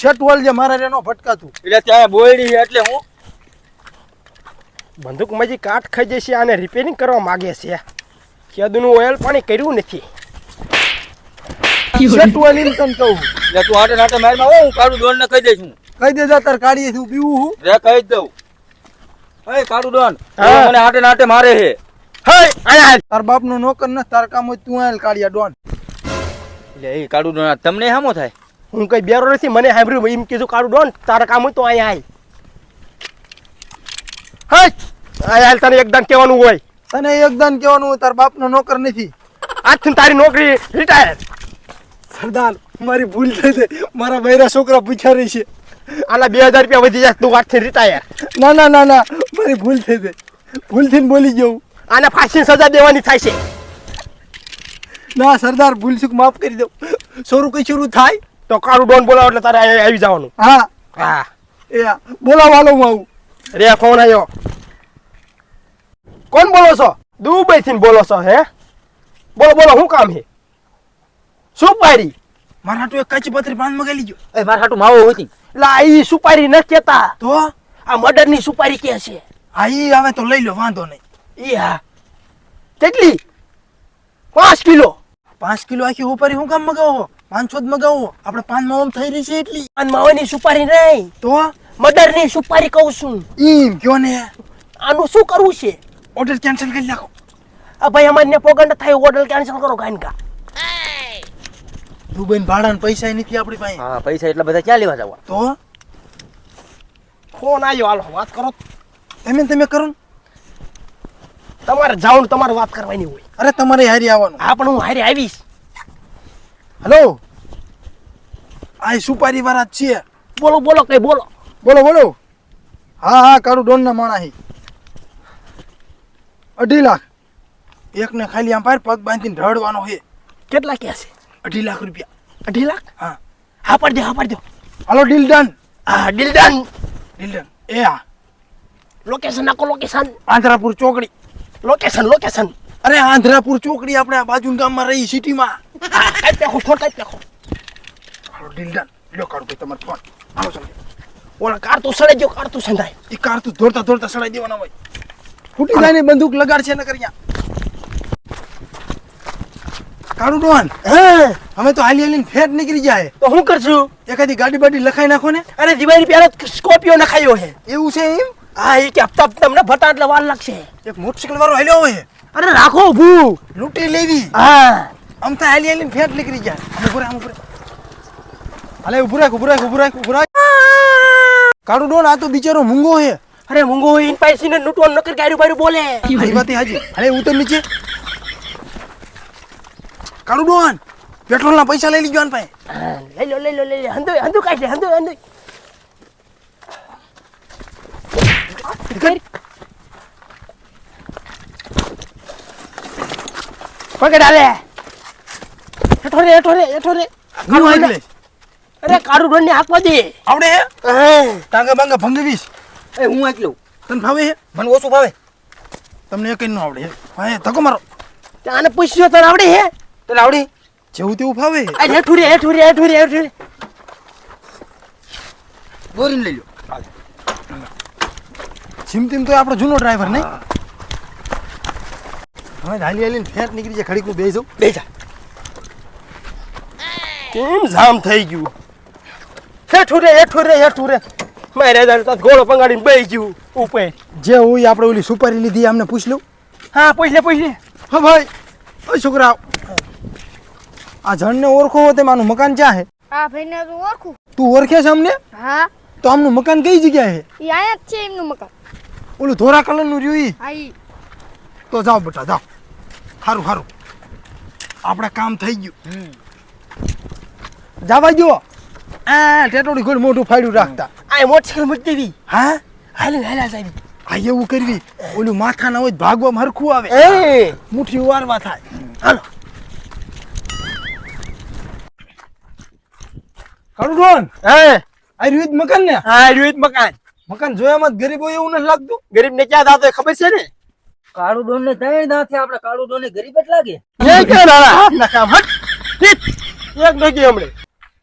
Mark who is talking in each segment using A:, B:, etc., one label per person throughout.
A: Shirt જે મારા રેનો ભટકાતું.
B: એટલે ત્યાં બોયડી એટલે હું
C: બંદૂકમાં જે કાટ ખાઈ જશે આને રિપેરિંગ કરવા માગે છે. કેદુનું ઓઇલ પાણી કર્યું નથી.
A: શર્ટ વોલ એમ કહું?
B: એટલે તું હાટે નાટે મારમાં આવો હું કાળું ડોન ને કહી દઈશ હું.
A: કહી દેજા તાર કાઢીએ હું પીવું હું?
B: રે કહી દઉં. એ કાળું ડોન
C: હા.
B: મને હાટે નાટે મારે છે.
C: હે આયા
A: તાર બાપનો નોકર ને તાર કામ હોય તું આયેલ કાઢિયા ડોન.
B: એટલે એ કાળું ડોન તમને હામો થાય?
C: હું કઈ બેરો નથી મને સાંભળ્યું એમ કીધું કાઢું ડોન તારા કામ હોય તો અહીંયા આય. હે આયા હાલ તને એકદમ કહેવાનું હોય.
A: તને એકદાન કહેવાનું હોય તારા બાપનો નોકર નથી.
C: આજથી તારી નોકરી રિટાયર
A: સરદાર મારી ભૂલ થઈ છે મારા બૈરા છોકરા પૂછ્યા રહી છે.
C: આના બે હજાર રૂપિયા વધી જાય તું આજથી રિટાયર
A: ના ના ના ના મારી ભૂલ થઈ છે ભૂલથી ને બોલી ગયો.
C: આને ફાંસીની સજા દેવાની થાય છે.
A: ના સરદાર ભૂલ ચૂક માફ કરી દઉં. સોરું કઈ શરૂ થાય?
C: તો કાળું ડોન બોલાવો એટલે તારે અહીંયા આવી જવાનું.
A: હા.
C: હા.
A: એ બોલાવવાનો હું આવું.
C: રે ફોન આવ્યો કોણ બોલો છો? દુબઈ થી બોલો છો હે? બોલો બોલો શું કામ હે? સુપારી
A: મારા હાટુ એક કાચી પતરી પાન મગાઈ લીજો.
B: એ મારા હાટું માવો હોતી.
C: લા ઈ સુપારી ન કેતા.
A: તો?
C: આ મર્ડરની સુપારી કે છે?
A: હા ઈ હવે તો લઈ લો વાંધો નહીં.
C: ઈ હા. કેટલી? પાંચ કિલો.
A: પાંચ કિલો આખી ઉપારી હું કામ મગાવો? પાંચસો જ મગાવો. આપણે પાન માવમ થઈ રહી છે એટલી.
C: પાન માવાની સુપારી નહીં.
A: તો?
C: મદરની સુપારી કહું છું.
A: ઈમ કયો ને?
C: આનું શું કરવું છે?
A: ઓર્ડર કેન્સલ કરી નાખો.
C: આ ભાઈ અમારે ને પોગંડ થાય ઓર્ડર કેન્સલ કરો ગાયનકા
A: દુબઈ ભાડાના પૈસા નથી આપણી પાસે.
B: હા પૈસા એટલા બધા ક્યાં લેવા જવા?
A: તો?
C: ફોન આવ્યો હાલો વાત કરો.
A: તમે તમે કરો
C: તમારે જાઉં તમારે વાત કરવાની હોય.
A: અરે તમારે હારી આવવાનું.
C: હા પણ હું હારી આવીશ.
A: હલો? આ સુપારી વાળા જ છે
C: બોલો બોલો કઈ બોલો.
A: બોલો બોલો. હા હા કાળું ડોન ના માણા અઢી લાખ. એકને ખાલી આમ પાર પગ બાંધીને રડવાનો છે
C: કેટલા ક્યાં છે?
A: અઢી લાખ રૂપિયા.
C: અઢી લાખ?
A: હા.
C: હા પાડ દો હા પાડ દો.
A: હાલો ડીલ ડન.
C: હા ડીલ ડન.
A: Deal done. એ હા.
C: લોકેશન નાખો લોકેશન
A: આંધ્રાપુર ચોકડી.
C: લોકેશન લોકેશન
A: અરે આંધ્રાપુર ચોકડી આપણે આ બાજુ ગામમાં રહી સિટીમાં.
C: હા ફોન કઈ પેખો
A: હાલો ડીલ લ્યો કાઢો ભાઈ તમારો ફોન. હાલો ચાલો.
C: ઓલા કાર તો સડે ગયો કાર તો સંધાય.
A: એ કાર દોડતા દોડતા સડાઈ દેવાના હોય. ફૂટી જાય ને બંદૂક લગાડ છે ન કર્યા ડોન
C: હા
A: અમે તો હાલી હાલીને ફેટ નીકળી જાય.
C: તો હું કરશું?
A: એકાદી ગાડી બાડી લખાઈ નાખો ને.
C: અરે દિવાળી પહેલા સ્કોર્પિયો નખાયો છે.
A: એવું છે એમ?
C: હા એ કે હપ્તા તમને ભટા એટલે વાર લાગશે.
A: એક મોટરસાઇકલ વાળો હેલ્યો હોય.
C: અરે રાખો ઊભું
A: લૂંટી લેવી.
C: હા.
A: આમ તો હાલી હાલી ફેટ નીકળી જાય આમ ઉભું આમ ઉભું. હાલે ઉભું રાખ ઉભું રાખ ઉભું રાખ ઉભું રાખ. કાળું ડોન આ તો બિચારો મૂંગો હે
C: અરે મૂંગો ઇન પૈસી ને લૂંટવા નકર ગાડી બાડી બોલે.
A: આ વાત હાજી હાલે ઉતર નીચે. કાળું ડોન. પેટ્રોલ ના પૈસા લઈ લીજો આન પાસે.
C: લઈ લો લઈ લો લઈ લો. હંધો હંધો કાઢ લે હંધો પકડ આલે. હેઠો રે હેઠો રે હેઠો રે.
A: હું હાંકી લઈશ.
C: અરે કાળું ડોન ને હાંકવા દે.
A: આવડે હે?
C: હા.
A: ટાંગા બાંગા ભંગવીશ.
B: એ હું એકલો
A: તને ભાવે હે?
B: મને ઓછું ભાવે
A: તમને એક નો આવડે હે. હા ધક્કો મારો.
C: આને પૂછ્યો તને આવડે હે?
B: તને આવડી?
A: જેવું તેવું ફાવે. હે
C: આ હેઠું રે હેઠું રે હેઠું રે હેઠું રે.
B: બોરીને લઈ લો.
A: સિમતીમ તો આપણો જૂનો ડ્રાઈવર નહીં? હવે હાલી હાલીને ફેટ નીકળી જાય ખડીકનું બે જાઉં.
C: બેજા કેમ જામ થઈ ગયું? હેઠું રે હેઠું રે હેઠું રે. મારે દાદા ગોળો પંગાડીને બેહી ગયું ઉપર
A: જે હોય આપણે ઓલી સુપારી લીધી અમને પૂછ લઉં.
C: હા પૂછ લે પૂછ લે.
A: હા ભાઈ. ઓય છોકરા આ જણને ઓળખો હો તે મારું મકાન ક્યાં હે?
D: આ ભાઈને તું ઓળખું?
A: તું ઓળખે છે અમને?
D: હા.
A: તો આમનું મકાન કઈ જગ્યાએ હે?
D: અહીંયા જ છે એમનું મકાન.
A: ઓલું ધોરા કલરનું રહ્યું
D: હા
A: તો જાઓ બેટા જાઓ. સારું સારું આપણે કામ થઈ ગયું. જવા ગયો આ ટેટોડી ગોળ મોઢું ફાડ્યું રાખતા.
C: આ મોટરસાઇકલ મૂકી દેવી
A: હા?
C: હાલી હાલા સાહેબ
A: આ એવું કરવી? ઓલું માથા ના હોય ભાગવામાં હરખું આવે.
C: એ!
A: મુઠ્ઠી વારવા થાય.
C: હાલો.
A: ડોન.
C: હે?
A: આ રહ્યું મકાન ને?
C: હા રહ્યું મકાન.
A: મકાન જોયામાં મત ગરીબ એવું નથી લાગતું?
C: ગરીબ ને ક્યાં દાદો ખબર છે ને?
B: કાળું ડોન ને ત્રણ દાંત આપણે કાળુ ડોન ને ગરીબ જ લાગે.
C: એ કે દાડા હાથ ના હટ. એક નગી હમણે.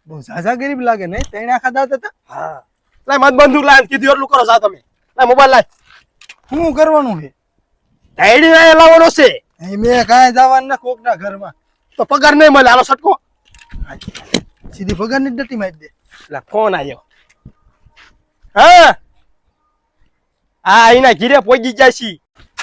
A: બહુ ઝાઝા ગરીબ લાગે ને ત્રણ આખા દાંત હતા?
C: હા. લાય મત બંદૂક લાય કીધું એટલું કરો જા તમે. લાય મોબાઈલ લાય.
A: શું કરવાનું છે?
C: ડાયડી લાય લાવવાનો છે.
A: અહીં મેં કાંઈ જવાનું ના કોક ના ઘર ઘરમાં.
C: તો પગાર નહીં મળે આલો સટકો
A: સીધી પગારની ડટી મારી દે.
C: લા ફોન આવ્યો હા? આ એના ઘીરે પોગી જાય છી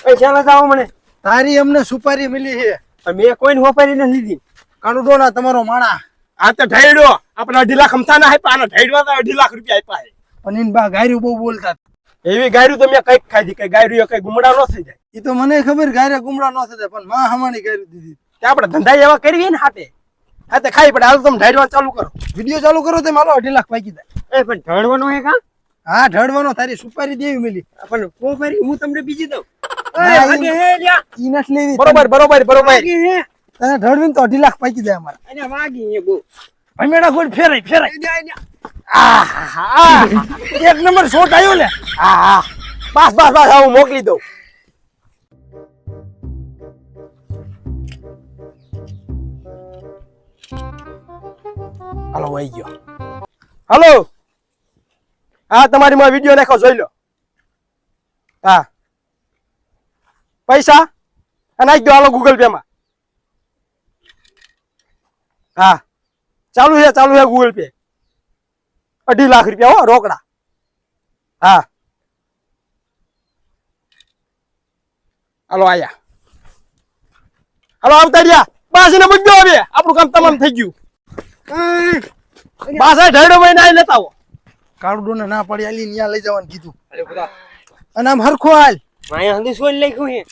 C: એ ચાલે જાઓ મને.
A: તારી અમને સુપારી મળી છે.
C: મેં કોઈને હોપારી નથી લીધી
A: કાળુ ના તમારો માણા.
C: આ તો ઢાઈડો આપણે અઢી લાખ અમથા ના આપ્યા. અને ઢાઈડવા તો અઢી લાખ રૂપિયા આપ્યા છે.
A: પણ એની બા ગાયરું બહુ બોલતા.
C: એવી ગાયરું તો મેં કંઈક ખાધી. કઈ ગાયરું કઈ ગુમડા ન થઈ જાય.
A: એ તો મને ખબર ગાયરે ગુમડા ન જાય પણ માં હમાણી ગાયરું દીધી.
C: તે આપણે ધંધા એવા કરીએ ને હાથે. હાથે ખાઈ પડે. હાલ તમે ઢાઈડવા ચાલુ કરો.
A: વીડિયો ચાલુ કરો તે મારો અઢી લાખ પાકી જાય.
C: એ પણ ઢળવાનો હે કા?
A: હા ઢળવાનો. તારી સુપારી દેવી મિલી
C: પણ કોફરી હું તમને બીજી દઉં?
A: ના,
C: વાગે
A: ઈ-
C: હે લ્યા.
A: ઈ નથી લેવી.
C: બરોબર બરોબર બરોબર.
A: તને ઢળવીને તો અઢી લાખ પાકી જાય અમારા.
C: અને વાગી બહુ.
A: ભમેડા ગોળ ફેરાય ફેરાય.
C: આહા,
A: એક નંબર શોટ આવ્યો ને
C: આહા. બસ બસ બસ હું મોકલી દઉં. હાલો વહી ગયો. હાલો. હા તમારી માં વીડિયો નાખો જોઈ લો. હા. પૈસા અને નાખી દો હાલો ગૂગલ પે માં. હા ચાલુ છે ચાલુ છે ગૂગલ પે અઢી લાખ રૂપિયા હો રોકડા. હા. હાલો આયા. હાલો આવતા રહ્યા. બસ એને મૂકી દો હવે. આપણું કામ તમામ થઈ ગયું. બાસા ઢેડો મહિના આઈ લેતા આવો.
A: કાળુ ડોને ના પડી આલી ત્યાં લઈ જવાનું કીધું. અને આમ હરખો હાલ.
C: માયા હંદી સોઈ લખ્યું છે.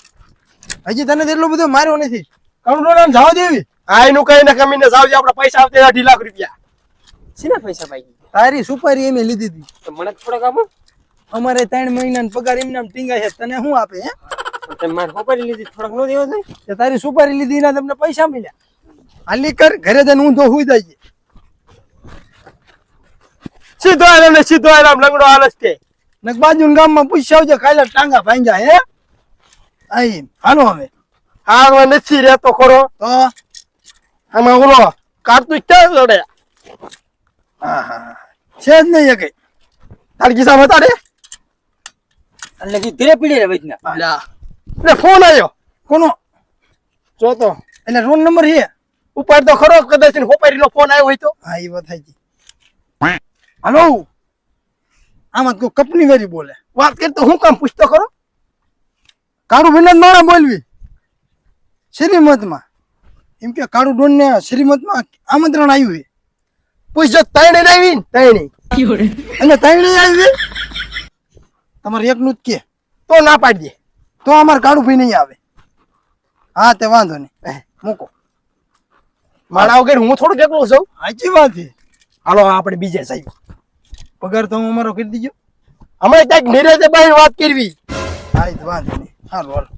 A: હજી તને એટલું બધું માર્યો નથી. ડોને આમ દેવી.
C: હા એનું કઈ ને કમીને જાવજે આપણે પૈસા આવતે અઢી લાખ રૂપિયા.
B: શેના પૈસા ભાઈ?
A: તારી સુપારી એમે લીધી હતી.
B: તો મને થોડોક આપો.
A: અમારે ત્રણ મહિનાનો પગાર એમને આમ ટીંગાય છે. તને શું આપે હે?
B: તમે મારે સુપારી લીધી થોડાક નો દેવો છે
A: તે તારી સુપારી લીધી ના તમને પૈસા મળ્યા. હાલી કર ઘરે જઈને ઊંધો હુઈ જાય
C: સીધો આરામ ને સીધો આરામ લંગડો આલસ કે.
A: નક બાજુ ગામમાં પૂછી આવજે કાલે ટાંગા ભાંગ્યા હે? આઈ હાલો હવે.
C: હારવા નથી રહેતો ખરો.
A: તો?
C: આમાં ઓલો કારતુસ ક્યાં જોડે
A: હા હા છે જ નહીં કઈ.
C: તાર હતા રે
B: એટલે કે ધીરે પીડી રે વચના
C: ને ફોન આવ્યો
A: કોનો?
C: જો તો.
A: એટલે રોલ નંબર છે.
C: ઉપાડ તો ખરો કદાચ હોપારી નો ફોન આવ્યો હોય તો.
A: હા એ વાત થઈ ગઈ હાલો. આમાં કોઈ કંપની વેરી બોલે.
C: વાત કરી તો હું કામ પૂછતો ખરો?
A: કાળુ ભાઈ મારા બોલવી. શ્રીમતમાં. એમ કે કાળુ ડોન ને શ્રીમતમાં આમંત્રણ આવ્યું છે.
C: પૂછજો તૈણે આવી તૈણે
A: અને તૈણે આવી તમારે એકનું જ કે.
C: તો ના પાડી દે
A: તો અમારે કાળુ ભાઈ નહીં આવે. હા, તે વાંધો નહીં. મૂકો.
C: મારા વગર હું થોડું કેટલો છું.
A: સાચી વાત છે.
C: હાલો આપણે બીજે સાહેબ
A: પગાર તો હું અમારો કરી દીજો.
C: હમણાં ક્યાંક નિરાતે બાઈ વાત કરવી.
A: હા વાંધો નહીં. સારું હાલો.